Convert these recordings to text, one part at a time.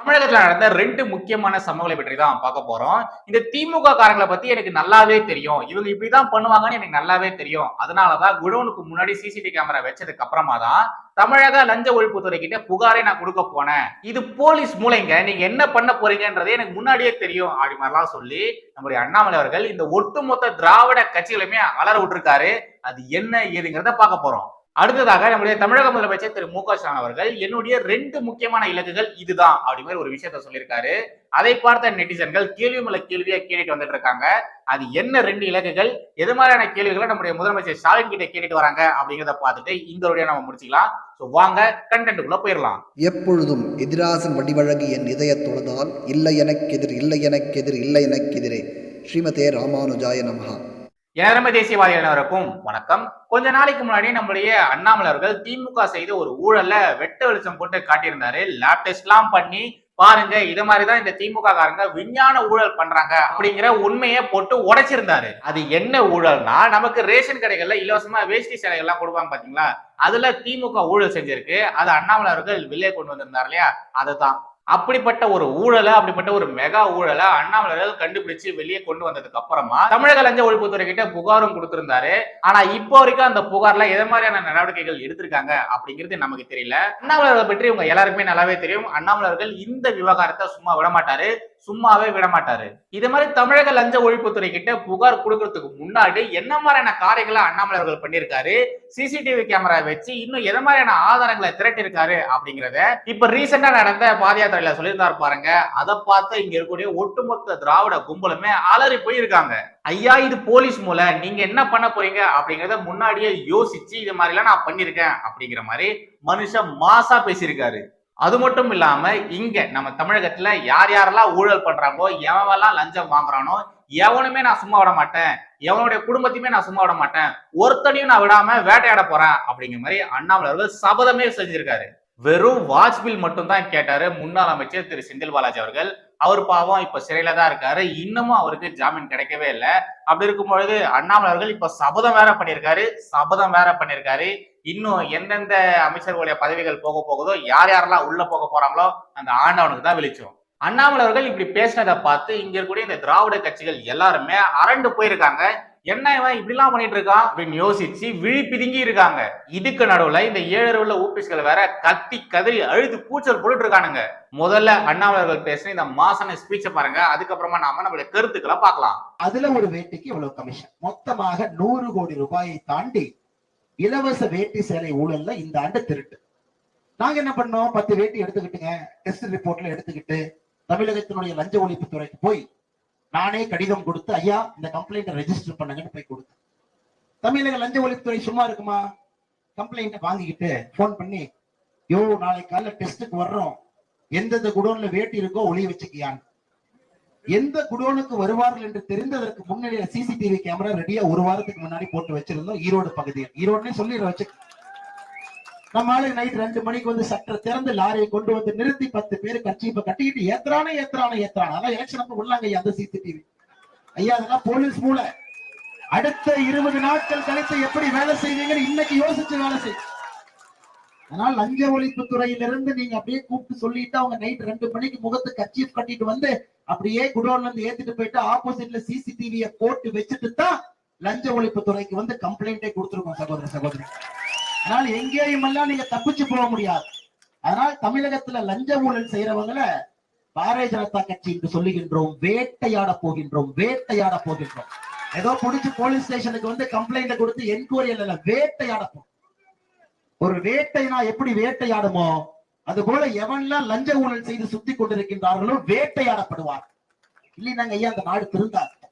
தமிழகத்துல நடந்த ரெண்டு முக்கியமான சம்பவங்களை பற்றி தான் பார்க்க போறோம். இந்த திமுக காரங்களை பத்தி எனக்கு நல்லாவே தெரியும். இவங்க இப்படிதான் பண்ணுவாங்கன்னு எனக்கு நல்லாவே தெரியும். அதனாலதான் குடோனுக்கு முன்னாடி சிசிடிவி கேமரா வச்சதுக்கு அப்புறமா தான் தமிழக லஞ்ச ஒழிப்புத்துறை கிட்ட புகாரை நான் கொடுக்க போனேன். இது போலீஸ் மூலைங்க. நீங்க என்ன பண்ண போறீங்கன்றதே எனக்கு முன்னாடியே தெரியும். அப்படி மாதிரிலாம் சொல்லி நம்முடைய அண்ணாமலை அவர்கள் இந்த ஒட்டுமொத்த திராவிட கட்சிகளுமே அலற விட்டுருக்காரு. அது என்ன ஏதுங்கிறத பார்க்க போறோம். அடுத்ததாக நம்முடைய தமிழக முதலமைச்சர் திரு மு க ஸ்டாலின் அவர்கள் என்னுடைய ரெண்டு முக்கியமான இலக்குகள் இதுதான் அப்படி மாதிரி ஒரு விஷயத்த சொல்லியிருக்காரு. அதை பார்த்த நெட்டிசன்கள் கேள்வி மேல கேள்வியா கேட்டுட்டு வந்துட்டு இருக்காங்க. அது என்ன ரெண்டு இலக்குகள்? எது மாதிரியான கேள்விகளை நம்முடைய முதலமைச்சர் ஸ்டாலின் கிட்ட கேட்டுட்டு வராங்க அப்படிங்கிறத பார்த்துட்டு இந்த வழியா நம்ம முடிச்சுக்கலாம். ஸோ வாங்க கண்டென்ட்டுக்குள்ள போயிடலாம். எப்பொழுதும் எதிராசன் வடிவழகு என் இதய தொழுதால் இல்லை எனக்கெதிர் இல்லை எனக்கெதிர் இல்லை எனக்கெதிரே ஸ்ரீமதே ராமானுஜாய நமகா எனரமை தேசியவாதியினருக்கும் வணக்கம். கொஞ்ச நாளைக்கு முன்னாடி நம்முடைய அண்ணாமலை அவர்கள் திமுக செய்த ஒரு ஊழல்ல வெட்ட வெளிச்சம் போட்டு காட்டியிருந்தாரு. லேப் டெஸ்ட் எல்லாம் பண்ணி பாருங்க இது மாதிரிதான் இந்த திமுக காரங்க விஞ்ஞான ஊழல் பண்றாங்க அப்படிங்கிற உண்மையை போட்டு உடைச்சிருந்தாரு. அது என்ன ஊழல்னா நமக்கு ரேஷன் கடைகள்ல இலவசமா வேஷ்டி சேலைகள் எல்லாம் கொடுப்பாங்க பாத்தீங்களா? அதுல திமுக ஊழல் செஞ்சிருக்கு. அது அண்ணாமலை அவர்கள் வெளியே கொண்டு வந்திருந்தார் இல்லையா? அதுதான். அப்படிப்பட்ட ஒரு ஊழலை அப்படிப்பட்ட ஒரு மெகா ஊழலை அண்ணாமலைகள் கண்டுபிடிச்சு வெளியே கொண்டு வந்ததுக்கு அப்புறமா தமிழக லஞ்ச ஒழிப்புத்துறை கிட்ட புகாரும் கொடுத்திருந்தாரு. ஆனா இப்போ வரைக்கும் அந்த புகார்ல எது மாதிரியான நடவடிக்கைகள் எடுத்திருக்காங்க அப்படிங்கிறது நமக்கு தெரியல. அண்ணாமலை பற்றி இவங்க எல்லாருக்குமே நல்லாவே தெரியும். அண்ணாமலையர்கள் இந்த விவகாரத்தை சும்மா விட மாட்டாரு சும்மாவே விடமாட்டாரு. இது மாதிரி தமிழக லஞ்ச ஒழிப்புத்துறை கிட்ட புகார் கொடுக்கறதுக்கு முன்னாடி என்ன மாதிரியான காரியங்களை அண்ணாமலர்கள் பண்ணியிருக்காரு? சிசிடிவி கேமரா வச்சு இன்னும் எது மாதிரியான ஆதாரங்களை திரட்டிருக்காரு அப்படிங்கறத இப்ப ரீசெண்டா நடந்த பாத யாத்திரையில சொல்லியிருந்தாரு பாருங்க. அதை பார்த்து இங்க இருக்கக்கூடிய ஒட்டுமொத்த திராவிட கும்பலுமே அலறி போயிருக்காங்க. ஐயா இது போலீஸ் மூல நீங்க என்ன பண்ண போறீங்க அப்படிங்கறத முன்னாடியே யோசிச்சு இது மாதிரி எல்லாம் நான் பண்ணிருக்கேன் அப்படிங்கிற மாதிரி மனுஷன் மாசா பேசியிருக்காரு. அது மட்டும் இல்லாம இங்க நம்ம தமிழகத்துல யார் யாரெல்லாம் ஊழல் பண்றாங்களோ எவன்லாம் லஞ்சம் வாங்குறானோ எவனுமே நான் சும்மா விட மாட்டேன். எவனுடைய குடும்பத்தையுமே நான் சும்மா விட மாட்டேன். ஒருத்தனையும் நான் விடாம வேட்டையாட போறேன் அப்படிங்கிற மாதிரி அண்ணாமலை அவர்கள் சபதமே செஞ்சிருக்காரு. வெறும் வாட்ச் பில் மட்டும் தான் கேட்டாரு. முன்னாள் அமைச்சர் திரு செந்தில் பாலாஜி அவர்கள். அவர் பாவம் இப்ப சிறையில தான் இருக்காரு. இன்னமும் அவருக்கு ஜாமீன் கிடைக்கவே இல்லை. அப்படி இருக்கும் பொழுது அண்ணாமலை அவர்கள் இப்ப சபதம் வேற பண்ணியிருக்காரு. சபதம் வேற பண்ணியிருக்காரு. இன்னும் எந்தெந்த அமைச்சர்களுடைய பதவிகள் போக போகுதோ யார் யாரெல்லாம் உள்ள போக போறாங்களோ அந்த ஆண்டவனுக்கு தான் வெளிச்சம். அண்ணாமலை அவர்கள் இப்படி பேசினதை பார்த்து இங்க இருக்கக்கூடிய இந்த திராவிட கட்சிகள் எல்லாருமே அரண்டு போயிருக்காங்க. என்ன இவன் இப்படிலாம் பண்ணிட்டு இருக்கான்? அப்படின்னு யோசிச்சு விழி பிதுங்கி இருக்காங்க. இதுக்கு நடுவுல இந்த ஏழு உள்ள ஊபிஸ்கள் வேற கத்தி கதறி அழுது கூச்சல் போட்டுட்டு இருக்கானுங்க. முதல்ல அண்ணாமலர்கள் பேசின இந்த மாசான ஸ்பீச்சை பாருங்க. அதுக்கப்புறமா நாம நம்மளுடைய கருத்துக்களை பார்க்கலாம். அதுல ஒரு வேட்டிக்கு இவ்வளவு கமிஷன் மொத்தமாக நூறு கோடி ரூபாயை தாண்டி இலவச வேட்டி சேலை ஊழல்ல இந்த ஆண்டு திருட்டு. நாங்க என்ன பண்ணோம்? பத்து வேட்டி எடுத்துக்கிட்டுங்க. டெஸ்ட் ரிப்போர்ட்ல எடுத்துக்கிட்டு தமிழகத்தினுடைய லஞ்ச ஒழிப்பு துறைக்கு போய் நானே கடிதம் கொடுத்து ஐயா இந்த கம்ப்ளைண்ட் ரெஜிஸ்டர் பண்ணுங்கன்னு போய் கொடுத்தேன். தமிழக லஞ்ச ஒழிப்புத்துறை சும்மா இருக்குமா? கம்ப்ளைண்ட்டை வாங்கிக்கிட்டு ஃபோன் பண்ணி யோ நாளைக்கு காலைல டெஸ்ட்டுக்கு வர்றோம். எந்தெந்த குடோன்ல வேட்டி இருக்கோ ஒளி வச்சுக்கியான்னு. எந்த குடோனுக்கு வருவார்கள் என்று தெரிந்ததற்கு முன்னாடியே சிசிடிவி கேமரா ரெடியா ஒரு வாரத்துக்கு முன்னாடி போட்டு வச்சிருந்தோம். ஈரோடு பகுதியில். ஈரோடு சொல்லிடுற வச்சு நம்ம ஆளு நைட் ரெண்டு மணிக்கு வந்து சட்டை திறந்து லாரியை கொண்டு வந்து நிறுத்தி பத்து பேர் கட்சி இப்ப கட்டிக்கிட்டு ஏத்துறானே ஏத்துறானே ஏத்துறானே. அதான் எலெக்ஷன் அப்ப உள்ளாங்க ஐயா அந்த சிசிடிவி. ஐயா அதெல்லாம் போலீஸ் மூளை. அடுத்த இருபது நாட்கள் கழித்து எப்படி வேலை செய்வீங்கன்னு இன்னைக்கு யோசிச்சு வேலை செய்யும். அதனால லஞ்ச ஒழிப்பு துறையிலிருந்து நீங்க அப்படியே கூப்பிட்டு சொல்லிட்டு அவங்க நைட் ரெண்டு மணிக்கு முகத்து அச்சீவ் கட்டிட்டு வந்து அப்படியே குடோன்ல இருந்து ஏத்திட்டு போயிட்டு ஆப்போசிட்ல சிசிடிவிய போட்டு வச்சுட்டு தான் லஞ்ச ஒழிப்பு துறைக்கு வந்து கம்ப்ளைண்டே கொடுத்துருக்கோம் சகோதர சகோதரி. அதனால எங்கேயும் எல்லாம் நீங்க தப்பிச்சு போக முடியாது. அதனால் தமிழகத்துல லஞ்ச ஊழல் செய்யறவங்களை பாரதிய ஜனதா கட்சி என்று சொல்லுகின்றோம் வேட்டையாட போகின்றோம் வேட்டையாட போகின்றோம். ஏதோ புடிச்சு போலீஸ் ஸ்டேஷனுக்கு வந்து கம்ப்ளைண்ட் கொடுத்து என்கொயரி இல்ல வேட்டையாட போ ஒரு வேட்டைனா எப்படி வேட்டையாடுமோ அது போல எவன்லாம் லஞ்ச ஊழல் செய்து சுத்தி கொண்டிருக்கின்றார்களோ வேட்டையாடப்படுவார். இல்லைனாங்க ஐயா அந்த நாடு திருந்தாது.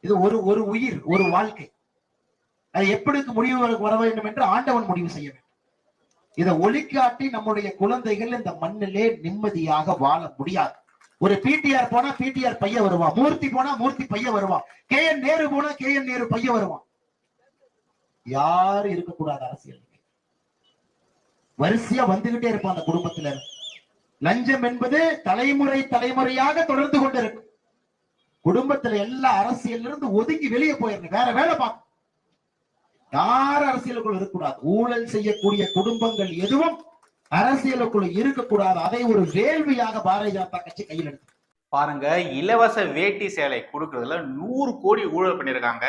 இது ஒரு ஒரு உயிர் ஒரு வாழ்க்கை. அது எப்படி முடிவு வர- வேண்டும் என்று ஆண்டவன் முடிவு செய்ய வேண்டும். இதை ஒளிக்காட்டி நம்முடைய குழந்தைகள் இந்த மண்ணிலே நிம்மதியாக வாழ முடியாது. ஒரு பிடிஆர் போனா பிடிஆர் பையன் வருவான் மூர்த்தி போனா மூர்த்தி பையன் வருவான் கே என் நேரு போனா கே என் நேரு பையன் வருவான். யாரும் இருக்கக்கூடாது அரசியல். வரிசையா வந்துகிட்டே இருப்பான் அந்த குடும்பத்துல. லஞ்சம் என்பது தலைமுறை தலைமுறையாக தொடர்ந்து கொண்டிருக்கும் குடும்பத்துல எல்லா அரசியல் இருந்து ஒதுங்கி வெளியே போயிருக்கு வேற வேலை பார்க்கணும். யார் அரசியலுக்குள் இருக்கக்கூடாது? ஊழல் செய்யக்கூடிய குடும்பங்கள் எதுவும் அரசியலுக்குள்ள இருக்கக்கூடாது. அதை ஒரு வேள்வியாக பாரதிய ஜனதா கட்சி கையில் எடுத்து பாருங்க இலவச வேட்டி சேலை கொடுக்கறதுல நூறு கோடி ஊழல் பண்ணிருக்காங்க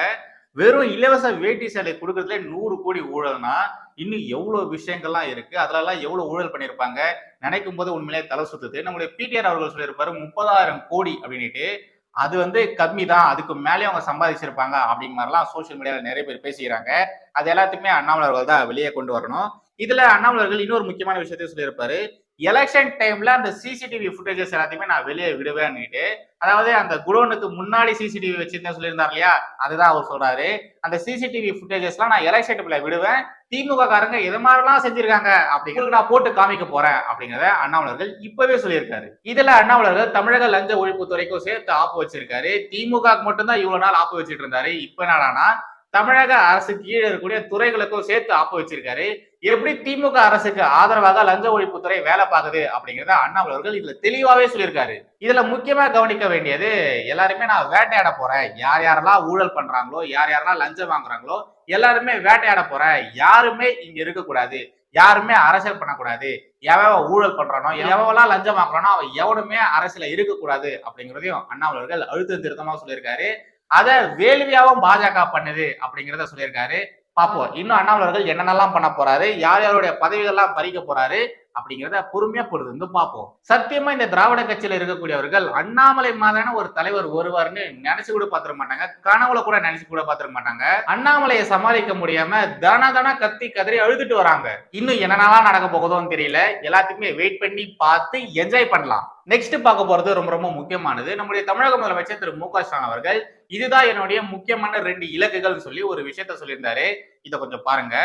வெறும் இலவச வேட்டி சேலை கொடுக்கறதுல நூறு கோடி ஊழல்னா இன்னும் எவ்வளவு விஷயங்கள்லாம் இருக்கு? அதுலலாம் எவ்வளோ எவ்வளவு ஊழல் பண்ணிருப்பாங்க? நினைக்கும் போது உண்மையிலே தலை சுத்துது. நம்மளுடைய பிடிஆர் அவர்கள் சொல்லியிருப்பாரு முப்பதாயிரம் கோடி அப்படின்னுட்டு. அது வந்து கம்மி தான். அதுக்கு மேலே அவங்க சம்பாதிச்சிருப்பாங்க அப்படிங்கிற மாதிரிலாம் சோஷியல் மீடியாவில் நிறைய பேர் பேசிக்கிறாங்க. அது எல்லாத்துக்குமே அண்ணாமலர்கள் தான் வெளியே கொண்டு வரணும். இதுல அண்ணாமலர்கள் இன்னொரு முக்கியமான விஷயத்தையும் சொல்லியிருப்பாரு. எலெக்ஷன் டைம்ல அந்த சிசிடிவி ஃபுட்டேஜஸ் எல்லாத்தையுமே நான் வெளியே விடுவேன்னுட்டு அதாவது அந்த குடோனுக்கு முன்னாடி சிசிடிவி வச்சிருந்தேன் சொல்லியிருந்தார் இல்லையா? அதுதான் அவர் சொல்றாரு. அந்த சிசிடிவி ஃபுட்டேஜஸ்லாம் நான் எலெக்ஷன் டைம்ல விடுவேன். திமுக காரங்க எது மாதிரிலாம் செஞ்சிருக்காங்க அப்படிங்கிறது நான் போட்டு காமிக்க போறேன் அப்படிங்கிறத அண்ணாமலர்கள் இப்பவே சொல்லியிருக்காரு. இதுல அண்ணாமலர்கள் தமிழக லஞ்ச ஒழிப்புத்துறைக்கும் சேர்த்து ஆப்பு வச்சிருக்காரு. திமுக மட்டும்தான் இவ்வளவு நாள் ஆப்பு வச்சிட்டு இருந்தாரு. இப்ப என்னடானா தமிழக அரசு கீழே இருக்கக்கூடிய துறைகளுக்கும் சேர்த்து ஆப்பு வச்சிருக்காரு. எப்படி திமுக அரசுக்கு ஆதரவாக லஞ்ச ஒழிப்புத்துறை வேலை பார்க்குது அப்படிங்கறத அண்ணாமலை அவர்கள் இதுல தெளிவாவே சொல்லியிருக்காரு. இதுல முக்கியமா கவனிக்க வேண்டியது எல்லாருமே நான் வேட்டையாட போறேன். யார் யாரெல்லாம் ஊழல் பண்றாங்களோ யார் யாரெல்லாம் லஞ்சம் வாங்குறாங்களோ எல்லாருமே வேட்டையாட போறேன். யாருமே இங்க இருக்கக்கூடாது. யாருமே அரசியல் பண்ணக்கூடாது. எவன் ஊழல் பண்றானோ எவெல்லாம் லஞ்சம் வாங்குறானோ அவன் எவனுமே அரசியல இருக்கக்கூடாது அப்படிங்கிறதையும் அண்ணாமலவர்கள் அழுத்த திருத்தமா சொல்லியிருக்காரு. அதை வேள்வியாவும் பாஜக பண்ணுது அப்படிங்கிறத சொல்லியிருக்காரு. பார்ப்போம் இன்னும் அண்ணாமலர்கள் என்னென்னலாம் பண்ண போறாரு? யார் யாருடைய பதவிகள்லாம் பறிக்க போறாரு? அப்படிங்கிறத பொறுமையா பொறுத்து வந்து பார்ப்போம். சத்தியமா இந்த திராவிட கட்சியில இருக்கக்கூடியவர்கள் அண்ணாமலை மாதிரியான ஒரு தலைவர் வருவார்னு நினைச்சு கூட பாத்திர மாட்டாங்க. கனவுல கூட நினைச்சு கூட பாத்திர மாட்டாங்க. அண்ணாமலையை சமாளிக்க முடியாம தன தன கத்தி கதறி அழுதுட்டு வராங்க. இன்னும் என்னென்னலாம் நடக்க போகுதோன்னு தெரியல. எல்லாத்துக்குமே வெயிட் பண்ணி பார்த்து என்ஜாய் பண்ணலாம். நெக்ஸ்ட் பார்க்க போறது ரொம்ப ரொம்ப முக்கியமானது. நம்முடைய தமிழக முதலமைச்சர் திரு மு க ஸ்டாலின் அவர்கள் இதுதான் என்னுடைய முக்கியமான ரெண்டு இலக்குகள் சொல்லி ஒரு விஷயத்த சொல்லியிருந்தாரு. இதை கொஞ்சம் பாருங்க.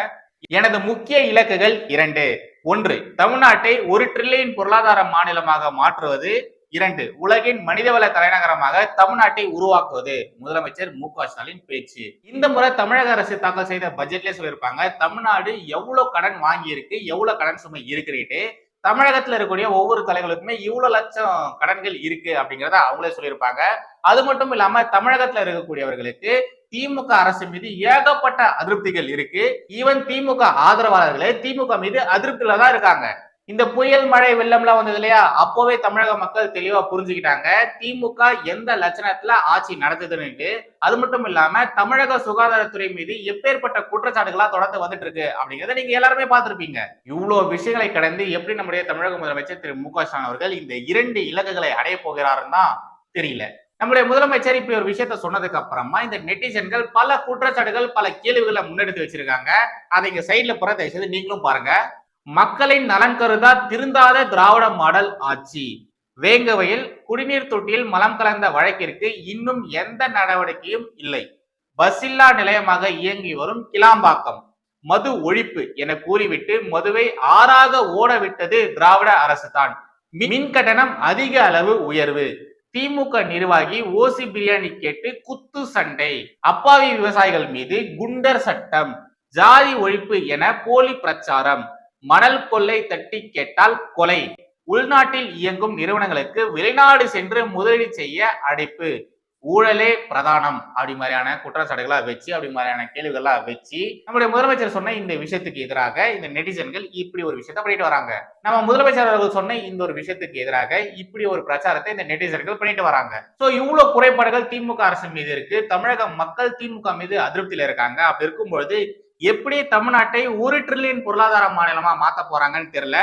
எனது முக்கிய இலக்குகள் இரண்டு. ஒன்று தமிழ்நாட்டை ஒரு ட்ரில்லியன் பொருளாதார மாநிலமாக மாற்றுவது. இரண்டு உலகின் மனிதவள தலைநகரமாக தமிழ்நாட்டை உருவாக்குவது. முதலமைச்சர் மு க ஸ்டாலின் பேச்சு. இந்த முறை தமிழக அரசு தாக்கல் செய்த பட்ஜெட்லேயே சொல்லியிருப்பாங்க தமிழ்நாடு எவ்வளவு கடன் வாங்கியிருக்கு எவ்வளவு கடன் சுமை இருக்குன்னுட்டு தமிழகத்துல இருக்கக்கூடிய ஒவ்வொரு தலைவர்களுக்குமே இவ்வளவு லட்சம் கடன்கள் இருக்கு அப்படிங்கிறத அவங்களே சொல்லியிருப்பாங்க. அது மட்டும் இல்லாம தமிழகத்துல இருக்கக்கூடியவர்களுக்கு திமுக அரசு மீது ஏகப்பட்ட அதிருப்திகள் இருக்கு. ஈவன் திமுக ஆதரவாளர்களே திமுக மீது அதிருப்தியில தான் இருக்காங்க. இந்த புயல் மழை வெள்ளம்லாம் வந்தது இல்லையா? அப்போவே தமிழக மக்கள் தெளிவா புரிஞ்சுக்கிட்டாங்க. திமுக எந்த லட்சணத்துல ஆட்சி நடத்துதுன்னுட்டு அது மட்டும் இல்லாம தமிழக சுகாதாரத்துறை மீது எப்பேற்பட்ட குற்றச்சாட்டுகளா தொடர்ந்து வந்துட்டு இருக்கு அப்படிங்கறத நீங்க எல்லாருமே பார்த்திருப்பீங்க. இவ்வளவு விஷயங்களை கடந்து எப்படி நம்முடைய தமிழக முதலமைச்சர் திரு. மு. க. ஸ்டாலின் அவர்கள் இந்த இரண்டு இலக்குகளை அடைய போகிறாருன்னு தான் தெரியல. நம்முடைய முதலமைச்சர் இப்படி ஒரு விஷயத்த சொன்னதுக்கு அப்புறமா இந்த நெட்டிசன்கள் பல குற்றச்சாட்டுகள் பல கேள்விகளை முன்னெடுத்து வச்சிருக்காங்க. அதை இங்க சைட்ல புற தயவு செய்து நீங்களும் பாருங்க. மக்களின் நலன் கருதா திருந்தாத திராவிட மாடல் ஆட்சி. வேங்கவையில் குடிநீர் தொட்டியில் மலம் கலந்த வழக்கிற்கு இன்னும் எந்த நடவடிக்கையும் இல்லை. பஸ் இல்லா நிலையமாக இயங்கி வரும் கிளாம்பாக்கம். மது ஒழிப்பு என கூறிவிட்டு மதுவை ஆறாக ஓடவிட்டது திராவிட அரசு தான் மின் கட்டணம் அதிக அளவு உயர்வு. திமுக நிர்வாகி ஓசி பிரியாணி கேட்டு குத்து சண்டை. அப்பாவி விவசாயிகள் மீது குண்டர் சட்டம். ஜாதி ஒழிப்பு என போலி பிரச்சாரம். மணல் கொள்ளை தட்டி கேட்டால் கொலை. உள்நாட்டில் இயங்கும் நிறுவனங்களுக்கு வெளிநாடு சென்று முதலீடு செய்ய அடைப்பு. ஊழலே பிரதானம் அப்படி மாதிரியான குற்றச்சாட்டுகளா வச்சு அப்படி மாதிரியான கேள்விகளா வச்சு நம்முடைய முதலமைச்சர் சொன்ன இந்த விஷயத்துக்கு எதிராக இந்த நெட்டிசன்கள் இப்படி ஒரு விஷயத்த பண்ணிட்டு வராங்க. நம்ம முதலமைச்சர் அவர்கள் சொன்ன இந்த ஒரு விஷயத்துக்கு எதிராக இப்படி ஒரு பிரச்சாரத்தை இந்த நெட்டிசன்கள் பண்ணிட்டு வராங்க. சோ இவ்வளவு குறைபாடுகள் திமுக அரசு மீது இருக்கு. தமிழக மக்கள் திமுக மீது அதிருப்தியில இருக்காங்க. அப்படி இருக்கும்பொழுது எப்படி தமிழ்நாட்டை ஒரு ட்ரில்லியன் பொருளாதார மாநிலமா மாத்த போறாங்கன்னு தெரியல.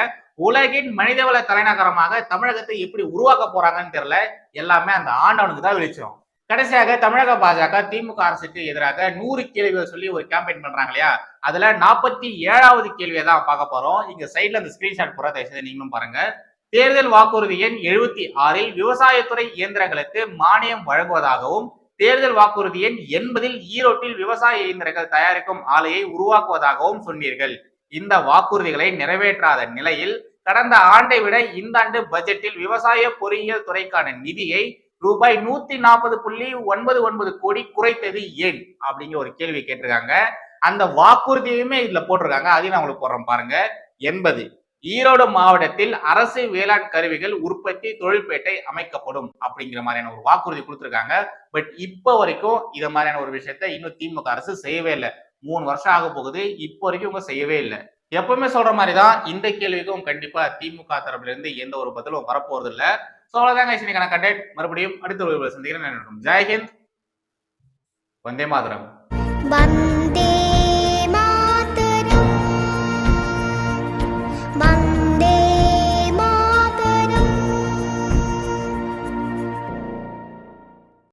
உலகின் மனிதவள தலைநகரமாக தமிழகத்தை எப்படி உருவாக்க போறாங்கன்னு தெரியல. எல்லாமே அந்த ஆண்டவனுக்கு தான் வெளிச்சம். கடைசியாக தமிழக பாஜக திமுக அரசுக்கு எதிராக நூறு கேள்விகள் சொல்லி ஒரு கேம்பெயின் பண்றாங்க இல்லையா? அதுல நாற்பத்தி ஏழாவது கேள்வியை தான் பார்க்க போறோம். இங்க சைட்ல அந்த ஸ்கிரீன்ஷாட் போற தயவுசெய்து நீங்களும் பாருங்க. தேர்தல் வாக்குறுதி எண் எழுபத்தி ஆறில் விவசாயத்துறை இயந்திரங்களுக்கு மானியம் வழங்குவதாகவும் தேர்தல் வாக்குறுதி எண் எண்பதில் ஈரோட்டில் விவசாய இயந்திரங்கள் தயாரிக்கும் ஆலையை உருவாக்குவதாகவும் சொன்னீர்கள். இந்த வாக்குறுதிகளை நிறைவேற்றாத நிலையில் கடந்த ஆண்டை விட இந்த ஆண்டு பட்ஜெட்டில் விவசாய பொறியியல் துறைக்கான நிதியை ரூபாய் நூத்தி நாற்பது புள்ளி ஒன்பது ஒன்பது கோடி குறைத்தது ஏன்? அப்படிங்கிற ஒரு கேள்வி கேட்டிருக்காங்க. அந்த வாக்குறுதியுமே இதுல போட்டிருக்காங்க. அதையும் நான் உங்களுக்கு போடுறேன் பாருங்க. எண்பது. ஈரோடு மாவட்டத்தில் அரசு வேளாண் கருவிகள் உற்பத்தி தொழில்பேட்டை அமைக்கப்படும் அப்படிங்கிற மாதிரியான ஒரு வாக்குறுதி கொடுத்துருக்காங்க. பட் இப்ப வரைக்கும் இதை மாதிரியான ஒரு விஷயத்த இன்னும் திமுக அரசு செய்யவே இல்லை. மூணு வருஷம் ஆக போகுது. இப்போ வரைக்கும் இவங்க செய்யவே இல்லை. எப்பவுமே சொல்ற மாதிரிதான் இந்த கேள்விக்கும் கண்டிப்பா திமுக தரப்புல இருந்து எந்த ஒரு பதிலும் வரப்போறது இல்லை ஸோ அவ்வளோதாங்க கண்டெக்ட் மறுபடியும் அடுத்த ஒரு சந்திக்கிறேன். ஜெயஹிந்த் வந்தே மாதரம்.